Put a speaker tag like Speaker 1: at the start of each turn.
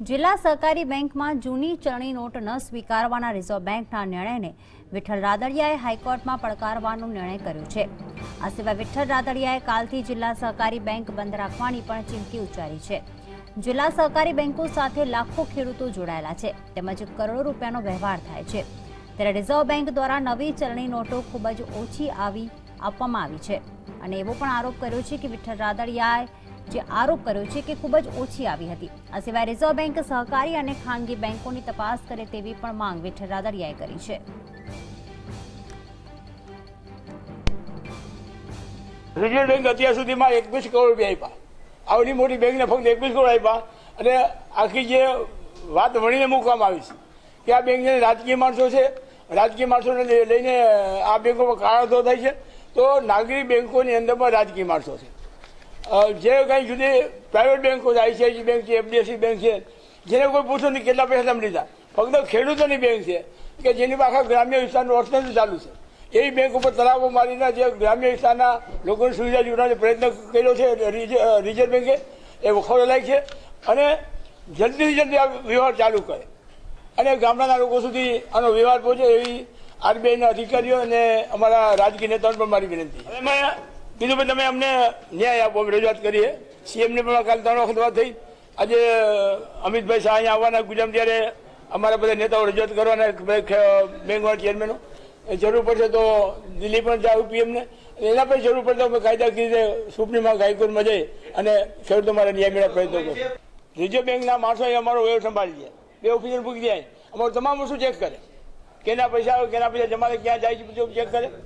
Speaker 1: જિલ્લા સહકારી બેંકમાં જૂની ચલણી નોટ ન સ્વીકારવાના રિઝર્વ બેંકના નિર્ણયને વિઠ્ઠલ રાદડિયાએ હાઈકોર્ટમાં પડકારવાનો નિર્ણય કર્યો છે. આ સિવાય વિઠ્ઠલ રાદડિયાએ કાલથી જિલ્લા સહકારી બેંક બંધ રાખવાની પણ ચીમકી ઉચ્ચારી છે. જિલ્લા સહકારી બેંકો સાથે લાખો ખેડૂતો જોડાયેલા છે, તેમજ કરોડો રૂપિયાનો વ્યવહાર થાય છે. ત્યારે રિઝર્વ બેંક દ્વારા નવી ચલણી નોટો ખૂબ જ ઓછી આવી આપવામાં આવી છે. અને એવો પણ આરોપ કર્યો છે કે વિઠ્ઠલ રાદડિયાએ જે આરોપ કર્યો છે કે ખૂબ જ ઓછી આવી હતી. આ સિવાય રિઝર્વ બેંક સહકારી અને ખાનગી બેંકોની તપાસ કરે તેવી પણ માંગ વિઠ્ઠલ રાદડિયાએ કરી છે.
Speaker 2: રિઝર્વ બેંક અત્યાર સુધીમાં એકવીસ કરોડ રૂપિયા આપ્યા. આવડી મોટી બેંકને ફક્ત એકવીસ કરોડ આપ્યા. અને આખી જે વાત વણીને મૂકવામાં આવી છે કે આ બેંકને રાજકીય માણસો છે. રાજકીય માણસોને લઈ- લઈને આ બેંકોમાં કાળાધો થાય છે. તો નાગરિક બેંકોની અંદર પણ રાજકીય માણસો છે. જે કંઈ જુદી પ્રાઇવેટ બેંકો છે આઈસીઆઈસી બેંક છે એફડીએફસી બેંક છે, જેને કોઈ પૂછો નહીં કેટલા પૈસા તમે લીધા. ફક્ત ખેડૂતોની બેંક છે, કે જેની પાસે ગ્રામ્ય વિસ્તારનું અર્થતંત્ર ચાલુ છે. એવી બેંક ઉપર તલાવો મારીને જે ગ્રામ્ય વિસ્તારના લોકોની સુવિધા જોડવાનો પ્રયત્ન કર્યો છે રિઝર્વ બેંકે એ વખોડો લાય છે. અને જલ્દીથી જલ્દી આ વ્યવહાર ચાલુ કરે. અને ગામડાના લોકો સુધી આનો વ્યવહાર પહોંચે એવી આરબીઆઈના અધિકારીઓ અને અમારા રાજકીય નેતાઓને પણ મારી વિનંતી કીધું ભાઈ, તમે અમને ન્યાય આપો, અમે રજૂઆત કરીએ. સીએમને પણ કાલે ત્રણ વખત વાત થઈ. આજે અમિતભાઈ શાહ અહીંયા આવવાના ગુજરાત ત્યારે અમારા બધા નેતાઓ રજૂઆત કરવાના બેંકવાળા ચેરમેનો એ જરૂર પડશે તો દિલ્હી પણ જાવ પીએમને એના પણ જરૂર પડશે અમે કાયદાકીય રીતે સુપ્રીમમાં હાઈકોર્ટમાં જઈ અને ખેડૂતો મારા મેળવવા પ્રયત્નો કરીએ રિઝર્વ બેંકના માણસો અમારો વ્યવહાર સંભાળી લે. બે ઓફિસર મૂકી જાય. અમારું તમામ વસ્તુ ચેક કરે. કેના પૈસા કેના પૈસા જમા ક્યાં જાય છે બધું ચેક કરે.